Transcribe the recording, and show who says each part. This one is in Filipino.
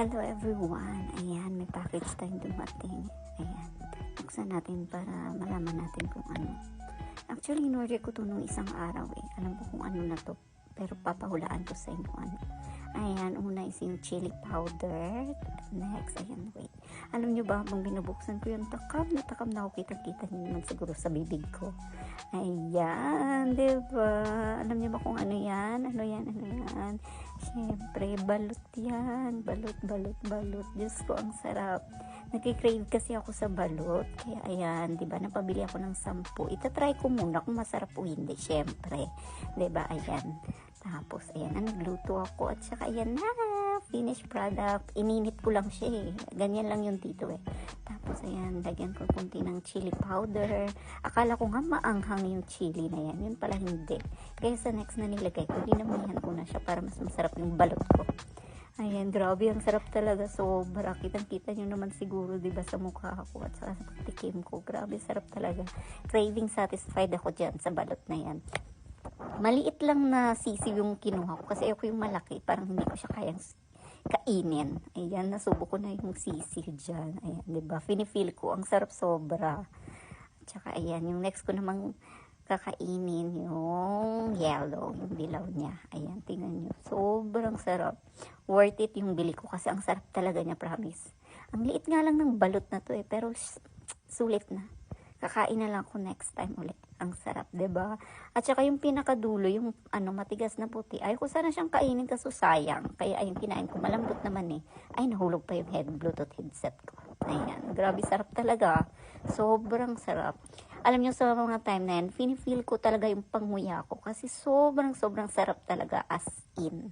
Speaker 1: Hello everyone. Ayan, may package tayong dumating. Ayan. Buksan natin para malaman natin kung ano. Actually, in-order ko to nung isang araw eh. Alam ko kung ano na to. Pero papahulaan ko sa inyo ano. Ayan, una is yung chili powder. Next, ayan, wait. Alam nyo ba, habang binubuksan ko yung takam na takam na ako, kitang-kita nyo naman siguro sa bibig ko. Ayan, di ba? Alam niyo ba kung ano yan? Ano yan? Ano yan? Siyempre, balot yan. Balot, balot, balot. Diyos ko, ang sarap. Nagkikrave kasi ako sa balot. Kaya ayan, di ba? Napabili ako ng sampu. Itatry ko muna kung masarap o hindi. Siyempre. Di ba? Ayan. Tapos, ayan na, nagluto ako. At saka, ayan na, finished product. Ininit ko lang siya eh. Ganyan lang yung dito eh. Tapos, ayan, lagyan ko kunti ng chili powder. Akala ko nga maanghang yung chili na yan. Yun pala hindi. Kaya sa next na nilagay ko, dinamihan ko na siya para mas masarap yung balot ko. Ayan, grabe, ang sarap talaga. Sobra. Kitang-kita nyo naman siguro, ba, sa mukha ko at sa pagtikim ko. Grabe, sarap talaga. Craving satisfied ako dyan sa balot na yan. Maliit lang na sisi yung kinuha ko kasi ako yung malaki. Parang hindi ko siya kayang kainin. Ayan, nasubo ko na yung sisi dyan. Ayan, ba? Finifeel ko. Ang sarap sobra. Tsaka, ayan, yung next ko namang kakainin yung yellow, yung dilaw niya. Ayan, tingnan nyo. Sobrang sarap. Worth it yung bili ko kasi ang sarap talaga niya, promise. Ang liit nga lang ng balot na to eh, pero sulit na. Kakain na lang ako next time ulit. Ang sarap, ba? At saka yung pinakadulo, yung ano matigas na puti. Ay ko sana siyang kainin kaso sayang. Kaya ayun kinain ko. Malambot naman eh. Ay nahulog pa yung head Bluetooth headset ko. Ayan, grabe sarap talaga. Sobrang sarap. Alam niyo sa mga time na yan, feel ko talaga yung panguya ko kasi sobrang sobrang sarap talaga as in.